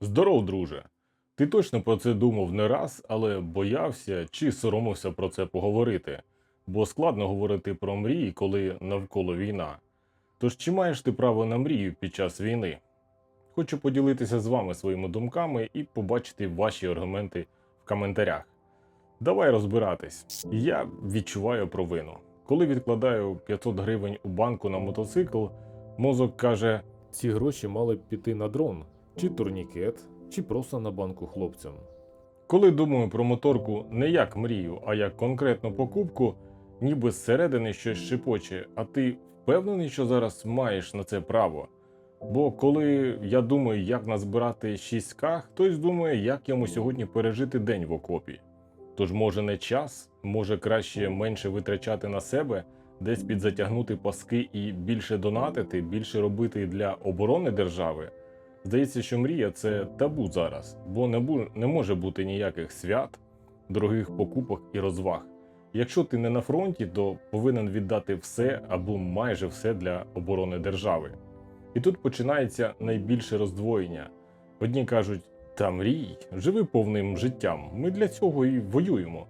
Здоров, друже. Ти точно про це думав не раз, але боявся чи соромився про це поговорити, бо складно говорити про мрії, коли навколо війна. Тож чи маєш ти право на мрію під час війни? Хочу поділитися з вами своїми думками і побачити ваші аргументи в коментарях. Давай розбиратись. Я відчуваю провину. Коли відкладаю 500 гривень у банку на мотоцикл, мозок каже: Ці гроші мали піти на дрон, чи турнікет, чи просто на банку хлопцям. Коли думаю про моторку не як мрію, а як конкретну покупку, ніби зсередини щось шепоче, а ти впевнений, що зараз маєш на це право. Бо коли я думаю, як назбирати 6К, хтось думає, як йому сьогодні пережити день в окопі. Тож, може, не час, може краще менше витрачати на себе, десь підзатягнути паски і більше донатити, більше робити для оборони держави. Здається, що мрія це табу зараз, бо не, може бути ніяких свят, дорогих покупок і розваг. Якщо ти не на фронті, то повинен віддати все або майже все для оборони держави. І тут починається найбільше роздвоєння. Одні кажуть: та мрій, живи повним життям, ми для цього і воюємо.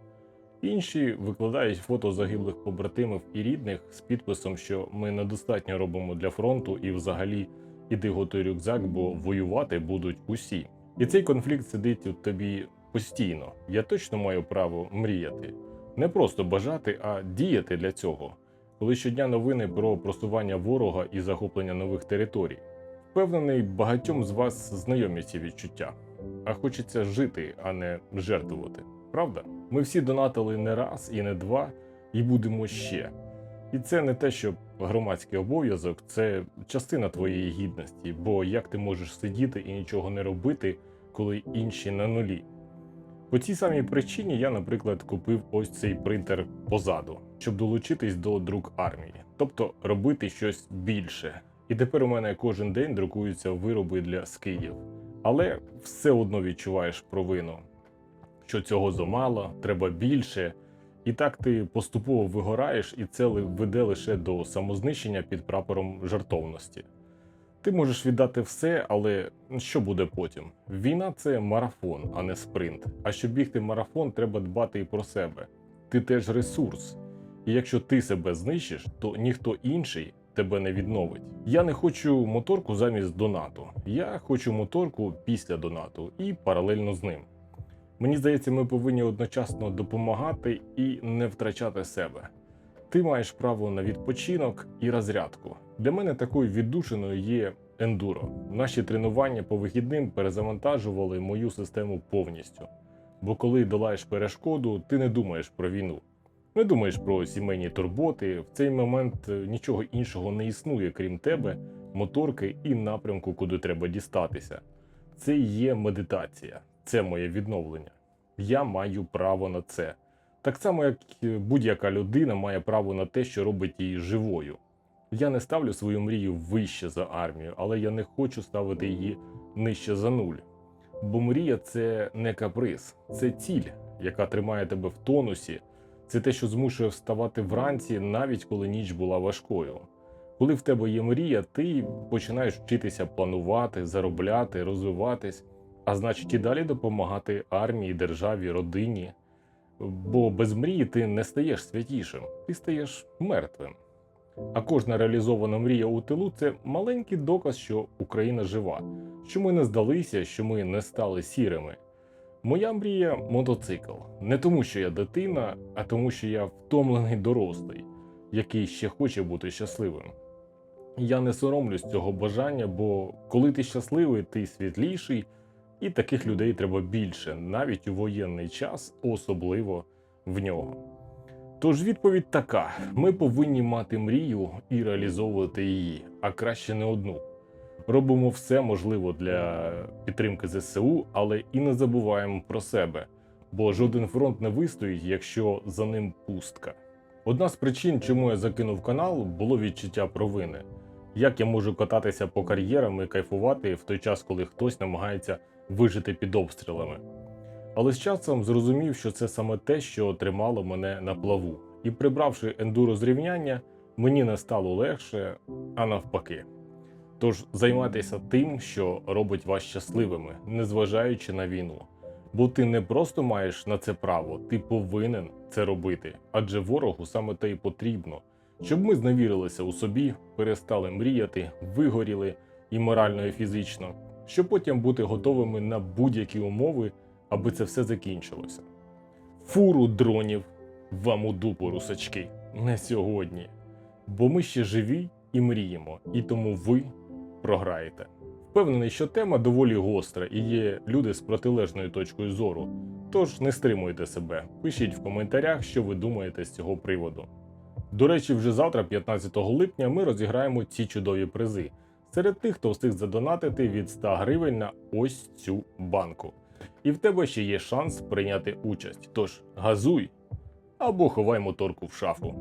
Інші викладають фото загиблих побратимів і рідних з підписом, що ми недостатньо робимо для фронту і взагалі іди готуй рюкзак, бо воювати будуть усі. І цей конфлікт сидить у тобі постійно. Я точно маю право мріяти, не просто бажати, а діяти для цього. Коли щодня новини про просування ворога і захоплення нових територій. Впевнений, багатьом з вас знайомі ці відчуття, а хочеться жити, а не жертвувати. Правда? Ми всі донатили не раз і не два, і будемо ще. І це не те, що громадський обов'язок, це частина твоєї гідності, бо як ти можеш сидіти і нічого не робити, коли інші на нулі. По цій самій причині я, наприклад, купив ось цей принтер позаду, щоб долучитись до друк армії, тобто робити щось більше. І тепер у мене кожен день друкуються вироби для скидів. Але все одно відчуваєш провину, що цього замало, треба більше. І так ти поступово вигораєш, і це веде лише до самознищення під прапором жартовності. Ти можеш віддати все, але що буде потім? Війна це марафон, а не спринт. А щоб бігти марафон, треба дбати і про себе. Ти теж ресурс. І якщо ти себе знищиш, то ніхто інший тебе не відновить. Я не хочу моторку замість донату. Я хочу моторку після донату і паралельно з ним. Мені здається, ми повинні одночасно допомагати і не втрачати себе. Ти маєш право на відпочинок і розрядку. Для мене такою віддушиною є ендуро. Наші тренування по вихідним перезавантажували мою систему повністю. Бо коли долаєш перешкоду, ти не думаєш про війну. Не думаєш про сімейні турботи. В цей момент е, нічого іншого не існує, крім тебе, моторки і напрямку, куди треба дістатися. Це є медитація, це моє відновлення. Я маю право на це. Так само, як будь-яка людина має право на те, що робить її живою. Я не ставлю свою мрію вище за армію, але я не хочу ставити її нижче за нуль. Бо мрія це не каприз, це ціль, яка тримає тебе в тонусі. Це те, що змушує вставати вранці, навіть коли ніч була важкою. Коли в тебе є мрія, ти починаєш вчитися планувати, заробляти, розвиватись, а значить і далі допомагати армії, державі, родині. Бо без мрії ти не стаєш святішим, ти стаєш мертвим. А кожна реалізована мрія у тилу це маленький доказ, що Україна жива, що ми не здалися, що ми не стали сірими. Моя мрія мотоцикл. Не тому, що я дитина, а тому, що я втомлений дорослий, який ще хоче бути щасливим. Я не соромлюсь цього бажання, бо коли ти щасливий, ти світліший, і таких людей треба більше, навіть у воєнний час, особливо в нього. Тож відповідь така: ми повинні мати мрію і реалізовувати її, а краще не одну. Робимо все можливе для підтримки ЗСУ, але і не забуваємо про себе, бо жоден фронт не вистоїть, якщо за ним пустка. Одна з причин, чому я закинув канал, було відчуття провини. Як я можу кататися по кар'єрам і кайфувати в той час, коли хтось намагається вижити під обстрілами. Але з часом зрозумів, що це саме те, що тримало мене на плаву. І прибравши ендуро зрівняння, мені не стало легше, а навпаки. Тож займайтеся тим, що робить вас щасливими, незважаючи на війну. Бо ти не просто маєш на це право, ти повинен це робити, адже ворогу саме те й потрібно, щоб ми зневірилися у собі, перестали мріяти, вигоріли і морально, і фізично, щоб потім бути готовими на будь-які умови, аби це все закінчилося. Фуру дронів вам у дупу, русачки, не сьогодні. Бо ми ще живі і мріємо, і тому ви програєте. Впевнений, що тема доволі гостра і є люди з протилежною точкою зору. Тож не стримуйте себе, пишіть в коментарях, що ви думаєте з цього приводу. До речі, вже завтра, 15 липня, ми розіграємо ці чудові призи серед тих, хто встиг задонатити від 100 гривень на ось цю банку. І в тебе ще є шанс прийняти участь. Тож газуй або ховай моторку в шафу.